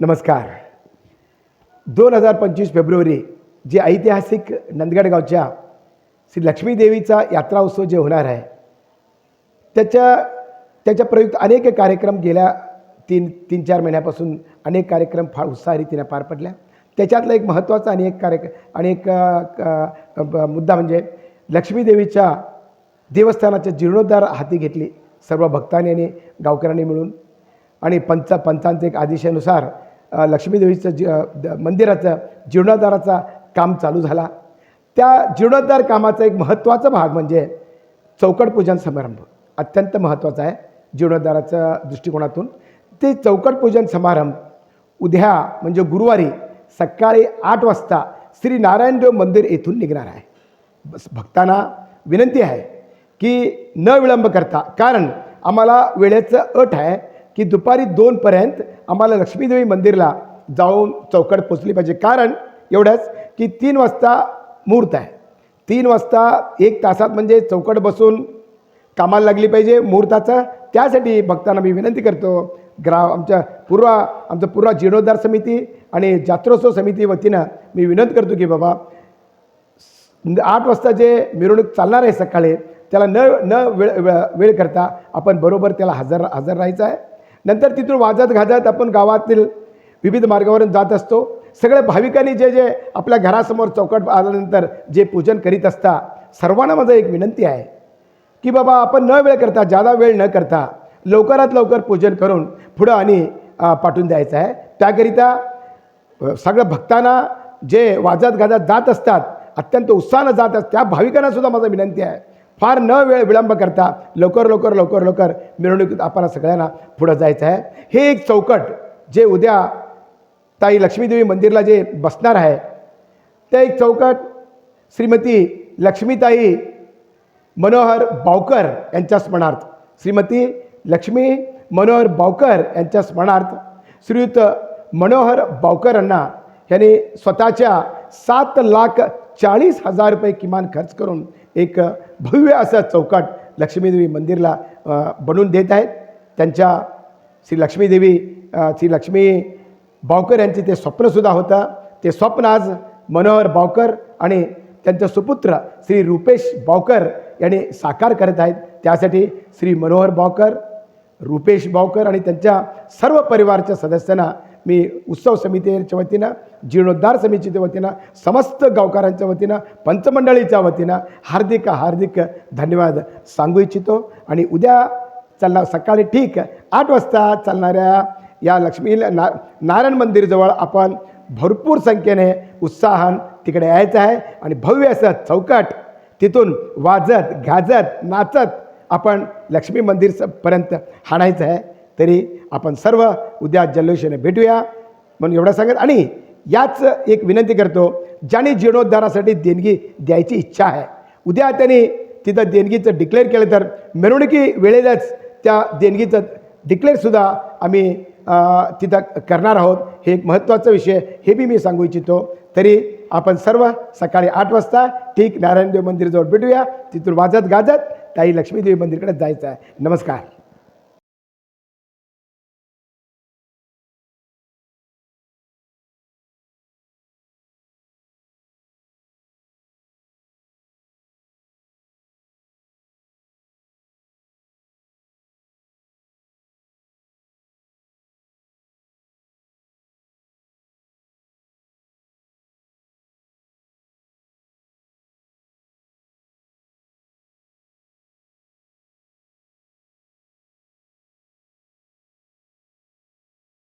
नमस्कार. दोन हजार पंचवीस फेब्रुवारी जे ऐतिहासिक नंदगड गावच्या श्री लक्ष्मी देवीचा यात्रा उत्सव जे होणार आहे त्याच्या त्याच्या प्रयुक्त अनेक कार्यक्रम गेल्या तीन तीन चार महिन्यापासून अनेक कार्यक्रम फार उत्साहरीतीने पार पडल्या. त्याच्यातला एक महत्त्वाचा आणि एक कार्यक्रम आणि एक क- ब- मुद्दा म्हणजे लक्ष्मी देवीच्या देवस्थानाच्या जीर्णोद्धार हाती घेतली सर्व भक्तांनी आणि गावकऱ्यांनी मिळून. आणि पंच पंचांचे एक आदेशानुसार लक्ष्मीदेवीचं जी द- मंदिराचं जीर्णोद्धाराचा काम चालू झाला. त्या जीर्णोद्धार कामाचा एक महत्त्वाचा भाग म्हणजे चौकट पूजन समारंभ अत्यंत महत्त्वाचा आहे जीर्णोद्धाराच्या दृष्टिकोनातून. ते चौकट पूजन समारंभ उद्या म्हणजे गुरुवारी सकाळी आठ वाजता श्री नारायणदेव मंदिर येथून निघणार आहे. बस भक्तांना विनंती आहे की न विलंब करता कारण आम्हाला वेळेचं अट आहे की दुपारी दोनपर्यंत आम्हाला लक्ष्मीदेवी मंदिरला जाऊन चौकट पोचली पाहिजे. कारण एवढंच की तीन वाजता मुहूर्त आहे. तीन वाजता एक तासात म्हणजे चौकट बसून कामाला लागली पाहिजे मुहूर्ताचं. त्यासाठी भक्तांना मी विनंती करतो ग्रा आमच्या पूर्व आमचं पूर्व जीर्णोद्धार समिती आणि जात्रोत्सव समिती वतीनं मी विनंती करतो की बाबा आठ वाजता जे मिरवणूक चालणार आहे सकाळी त्याला न न वेळ वेळ वेळ करता आपण बरोबर त्याला हजर हजर राहायचं आहे. नंतर तिथून वाजत गाजत आपण गावातील विविध मार्गावरून जात असतो. सगळ्या भाविकांनी जे जे आपल्या घरासमोर चौकट आल्यानंतर जे पूजन करीत असता सर्वांना माझं एक विनंती आहे की बाबा आपण न वेळ करता जादा वेळ न करता लवकरात लवकर पूजन करून पुढं आणि पाठवून द्यायचं आहे. त्याकरिता सगळं सगळ्या भक्तांना जे वाजत गाजत जात असतात अत्यंत उत्साहानं जात असतात त्या भाविकांनासुद्धा माझं विनंती आहे. फार न वेळ विलंब करता लवकर लवकर लवकर लवकर मिरवणुकीत आपण सगळ्यांना पुढं जायचं आहे. हे एक चौकट जे उद्या ताई लक्ष्मीदेवी मंदिरला जे बसणार आहे ते एक चौकट श्रीमती लक्ष्मीताई मनोहर बावकर यांच्या स्मरणार्थ श्रीमती लक्ष्मी मनोहर बावकर यांच्या स्मरणार्थ श्रीयुत मनोहर बावकर यांना यांनी स्वतःच्या सात लाख चाळीस हजार रुपये किमान खर्च करून एक भव्य असं चौकट लक्ष्मीदेवी मंदिरला बनवून देत आहेत. त्यांच्या श्री लक्ष्मीदेवी श्री लक्ष्मी बावकर यांचे ते स्वप्नसुद्धा होतं. ते स्वप्न आज मनोहर बावकर आणि त्यांचे सुपुत्र श्री रुपेश बावकर यांनी साकार करत आहेत. त्यासाठी श्री मनोहर बावकर रुपेश बावकर आणि त्यांच्या सर्व परिवारच्या सदस्यांना मी उत्सव समितीच्या वतीनं जीर्णोद्धार समितीच्या वतीनं समस्त गावकऱ्यांच्या वतीनं पंचमंडळीच्या वतीनं हार्दिक हार्दिक धन्यवाद सांगू इच्छितो. आणि उद्या चालणार सकाळी ठीक आठ वाजता चालणाऱ्या या लक्ष्मी ना नारायण मंदिरजवळ आपण भरपूर संख्येने उत्साहान तिकडे यायचं आहे. आणि भव्य असं चौकट तिथून वाजत गाजत नाचत आपण लक्ष्मी मंदिरपर्यंत हाणायचं आहे. तरी आपण सर्व उद्या जल्लोषाने भेटूया. म्हणून एवढं सांगत आणि याच एक विनंती करतो ज्याने जीर्णोद्धारासाठी देणगी द्यायची इच्छा आहे उद्या त्यांनी तिथं देणगीचं डिक्लेअर केलं तर मिरवणुकी वेळेलाच त्या देणगीचं डिक्लेअरसुद्धा आम्ही तिथं करणार आहोत. हे एक महत्त्वाचा विषय हे बी मी सांगू इच्छितो. तरी आपण सर्व सकाळी आठ वाजता ठीक नारायणदेव मंदिरजवळ भेटूया. तिथून वाजत गाजत ताई लक्ष्मीदेवी मंदिरकडे जायचं आहे. नमस्कार.